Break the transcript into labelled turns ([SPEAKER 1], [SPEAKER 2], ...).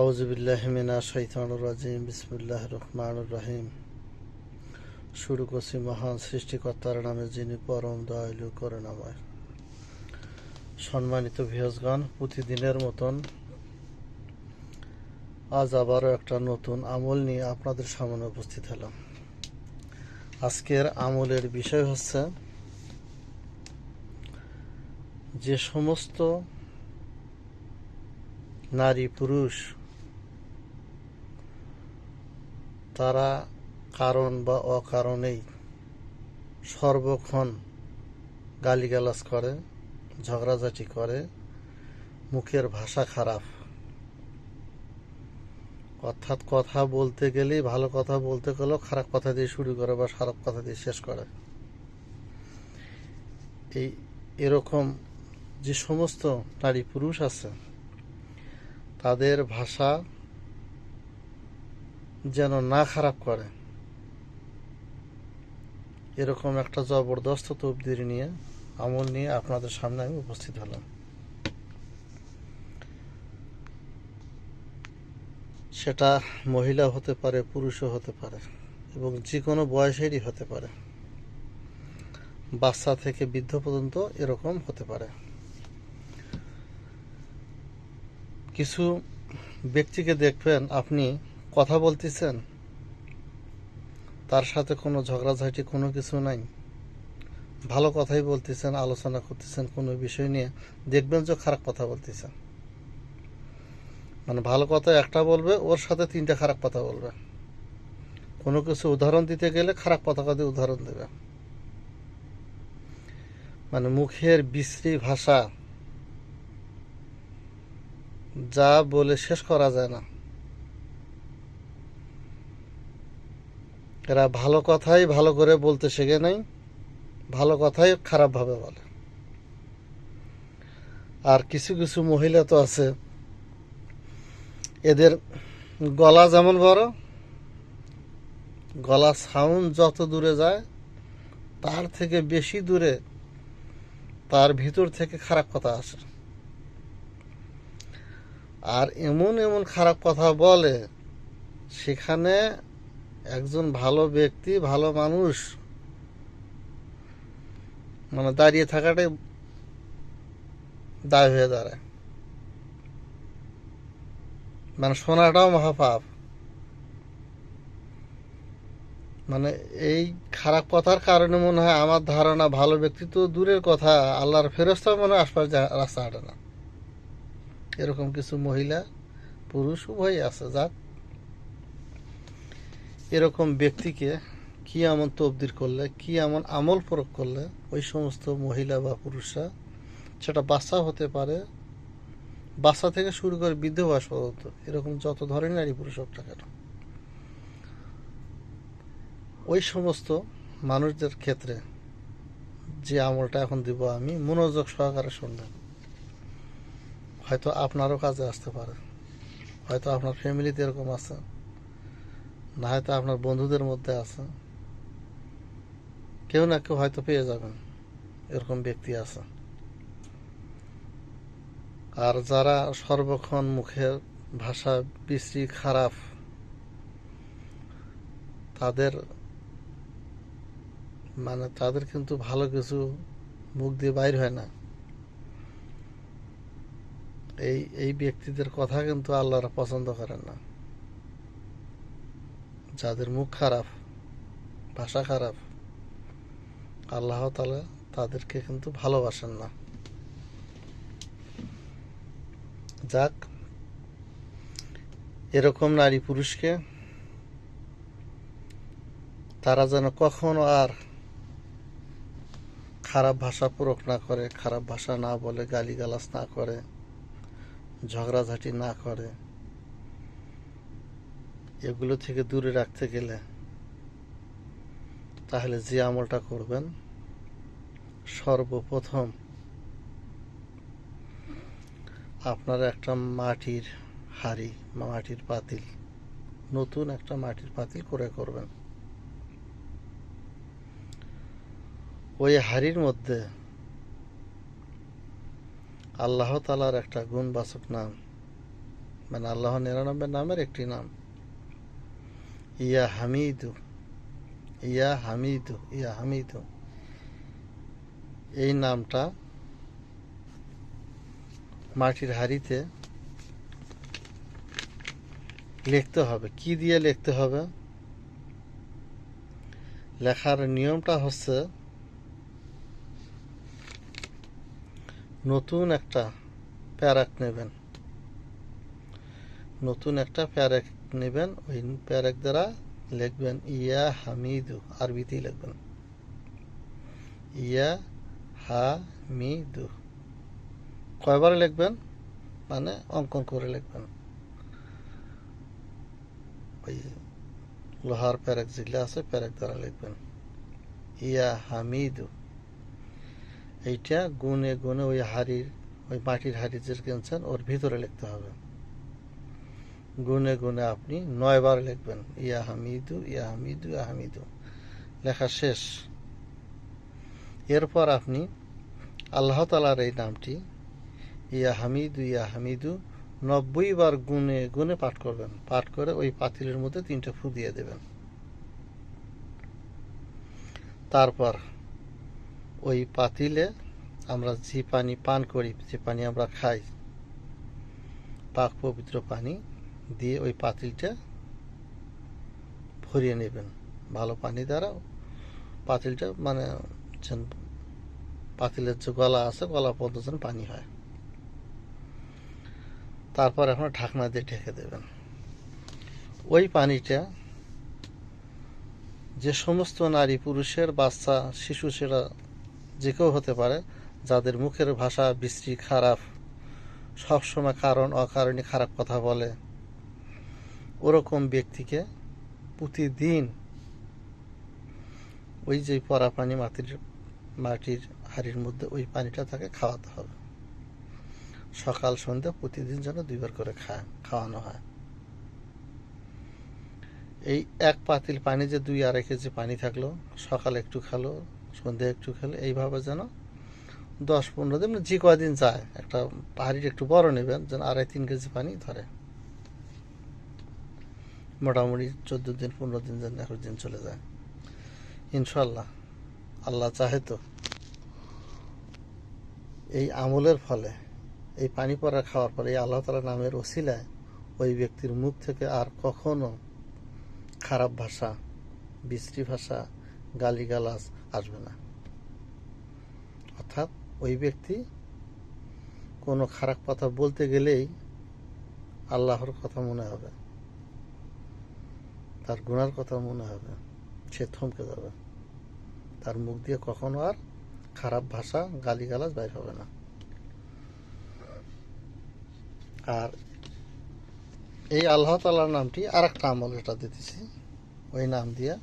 [SPEAKER 1] আউজবিল্লাহমিনা শৈতানুর রাজিম বিসমুল্লাহ রহমান রহিম। শুরু করছি মহান সৃষ্টিকর্তার নামে যিনি পরম দয়ালু, করুণাময়। সম্মানিত ভিয়সগণ প্রতিদিনের মতন আজ আবারও একটা নতুন আমল নিয়ে আপনাদের সামনে উপস্থিত হলাম। আজকের আমলের বিষয় হচ্ছে, যে সমস্ত নারী পুরুষ তারা কারণ বা অকারণেই সর্বক্ষণ গালিগালাজ করে, ঝগড়াঝাটি করে, মুখের ভাষা খারাপ। অর্থাৎ কথা বলতে গেলেই ভালো কথা বলতে গেলেও খারাপ কথা দিয়ে শুরু করে বা খারাপ কথা দিয়ে শেষ করে। এই এরকম যে সমস্ত নারী পুরুষ আছে, তাদের ভাষা যেন না খারাপ করে। এরকম একটা জবরদস্ত তবদির নিয়ে, আমল নিয়ে আপনাদের সামনে আমি উপস্থিত হলাম। সেটা মহিলা হতে পারে, পুরুষও হতে পারে, এবং যে কোনো বয়সেরই হতে পারে। বাচ্চা থেকে বৃদ্ধ পর্যন্ত এরকম হতে পারে। কিছু ব্যক্তিকে দেখবেন, আপনি কথা বলতেছেন? তার সাথে কোনো ঝগড়াঝাটি কোনো কিছু নাই? ভালো কথাই বলতেছেন, আলোচনা করতেছেন, কোনো বিষয় নিয়ে দেখবেন যে খারাপ কথা বলতেছেন। মানে ভালো কথা একটা বলবে, ওর সাথে তিনটা খারাপ কথা বলবে। কোনো কিছু উদাহরণ দিতে গেলে খারাপ কথা কথা উদাহরণ দেবে। মানে মুখের বিশ্রী ভাষা যা বলে শেষ করা যায় না। এরা ভালো কথাই ভালো করে বলতে শেখে নাই, ভালো কথাই খারাপভাবে বলে। আর কিছু কিছু মহিলা তো আছে, এদের গলা যেমন বড়, গলা সাউন্ড যত দূরে যায়, তার থেকে বেশি দূরে তার ভিতর থেকে খারাপ কথা আসে। আর এমন এমন খারাপ কথা বলে, সেখানে একজন ভালো ব্যক্তি, ভালো মানুষ মানে দাঁড়িয়ে থাকাটাই দায় হয়ে দাঁড়ায়। মানে শোনাটাও মহাপাপ। মানে এই খারাপ কথার কারণে মনে হয় আমার ধারণা ভালো ব্যক্তি তো দূরের কথা, আল্লাহর ফেরস্তা মনে হয় আশপাশ যা- রাস্তা হাঁটে না। এরকম কিছু মহিলা, পুরুষ, উভয়ই আছে যাক এরকম ব্যক্তিকে কি এমন তবদির করলে, কি এমন আমল প্রয়োগ করলে ওই সমস্ত মহিলা বা পুরুষরা সেটা বাচ্চা হতে পারে, বাচ্চা থেকে শুরু করে বৃদ্ধ বয়স পর্যন্ত, এরকম যত ধরনের নারী পুরুষ হোক না কেন? ওই সমস্ত মানুষদের ক্ষেত্রে যে আমলটা এখন দিব আমি, মনোযোগ সহকারে শুনবেন। হয়তো আপনারও কাজে আসতে পারে, হয়তো আপনার ফ্যামিলিতে এরকম আছে। না হয়তো আপনার বন্ধুদের মধ্যে আছে কেউ না কেউ হয়তো পেয়ে যাবেন, এরকম ব্যক্তি আছে আর যারা সর্বক্ষণ মুখের ভাষা বিশ্রী খারাপ, তাদের মানে তাদের কিন্তু ভালো কিছু মুখ দিয়ে বাইর হয় না। এই এই ব্যক্তিদের কথা কিন্তু আল্লাহরা পছন্দ করেন না। যাদের মুখ খারাপ, ভাষা খারাপ, আল্লাহ তালা তাদেরকে কিন্তু ভালোবাসেন না। যাক, এরকম নারী পুরুষকে তারা যেন কখনো আর খারাপ ভাষা প্রয়োগ না করে, খারাপ ভাষা না বলে, গালিগালাজ না করে, ঝগড়াঝাটি না করে এগুলো থেকে দূরে রাখতে গেলে তাহলে যে আমলটা করবেন, সর্বপ্রথম আপনার একটা মাটির হাড়ি মাটির পাতিল, নতুন একটা মাটির পাতিল করে করবেন। ওই হাড়ির মধ্যে আল্লাহ তালার একটা গুণবাচক নাম মানে আল্লাহ নিরানব্বই নামের একটি নাম ইয়া হামিদু ইয়া হামিদু ইয়া হামিদু। এই নামটা মাটির হাড়িতে লিখতে হবে। কি দিয়ে লিখতে হবে? লেখার নিয়মটা হচ্ছে নতুন একটা প্যারাক নেবেন। নতুন একটা প্যারাক নেবেন, ওই প্যারাক দ্বারা লিখবেন, ইয়া হামিদু, আরবিতেই লিখবেন। ইয়া হামিদু। কয়বার লিখবেন? মানে অঙ্কন করে লিখবেন। ওই লোহার প্যারেক যেগুলো আছে প্যারেক দ্বারা লিখবেন। ইয়া হামিদু। এইটা গুনে গুনে ওই হাড়ির, ওই মাটির হাড়ি যে কিনছেন, ওর ভিতরে লিখতে হবে। গুনে গুনে আপনি নয়বার লিখবেন, ইয়া হামিদু ইয়া হামিদু ইয়া হামিদু। লেখা শেষ। এরপর আপনি আল্লাহ তালার এই নামটি, ইয়া হামিদু ইয়া হামিদু, নব্বই বার গুনে গুনে পাঠ করবেন। পাঠ করে ওই পাতিলের মধ্যে তিনটা ফু দিয়ে দেবেন। তারপর ওই পাতিলে আমরা যে পানি পান করি, যে পানি আমরা খাই, পাক পবিত্র পানি দিয়ে ওই পাতিলটা ভরিয়ে নেবেন। ভালো পানি দ্বারা পাতিলটা মানে পাতিলের যে গলা আছে, গলা পর্যন্ত যেন পানি হয়। তারপর এখন ঢাকনা দিয়ে ঢেকে দেবেন। ওই পানিটা যে সমস্ত নারী, পুরুষের, বাচ্চা, শিশু, সেরা যে কেউ হতে পারে, যাদের মুখের ভাষা, বিশ্রী, খারাপ, সবসময় কারণ, অকারণে খারাপ কথা বলে ওরকম ব্যক্তিকে প্রতিদিন ওই যে পরা পানি মাটির মাটির হাড়ির মধ্যে ওই পানিটা তাকে খাওয়াতে হবে। সকাল, সন্ধ্যা প্রতিদিন যেন দুইবার করে খায়, খাওয়ানো হয়। এই এক পাতিল পানি যে দুই আড়াই কেজি পানি থাকল, সকালে একটু খেলো, সন্ধ্যা একটু খেলো, এইভাবে যেন দশ পনেরো দিন মানে যে কয়দিন যায়, একটা পাহাড়ির একটু বড় নেবেন, যেন আড়াই, তিন কেজি পানি ধরে। মোটামুটি চোদ্দ দিন, পনেরো দিন, যেন একুশ দিন চলে যায়। ইনশাল্লাহ আল্লাহ চাহে তো। এই আমলের ফলে, এই পানি পড়া খাওয়ার পরে এই আল্লাহ তালা নামের ওসিলায় ওই ব্যক্তির মুখ থেকে আর কখনো খারাপ ভাষা, বিশ্রী ভাষা, গালিগালাজ আসবে না। অর্থাৎ ওই ব্যক্তি কোনো খারাপ কথা বলতে গেলেই আল্লাহর কথা মনে হবে। তার গুণার কথা মনে হবে। সে থমকে যাবে। তার মুখ দিয়ে কখনো আর খারাপ ভাষা, গালিগালাজ বাইর হবে না। আর এই আল্লাহ তালার নামটি আর একটা আমল এটা দিতেছি, ওই নাম দিয়ে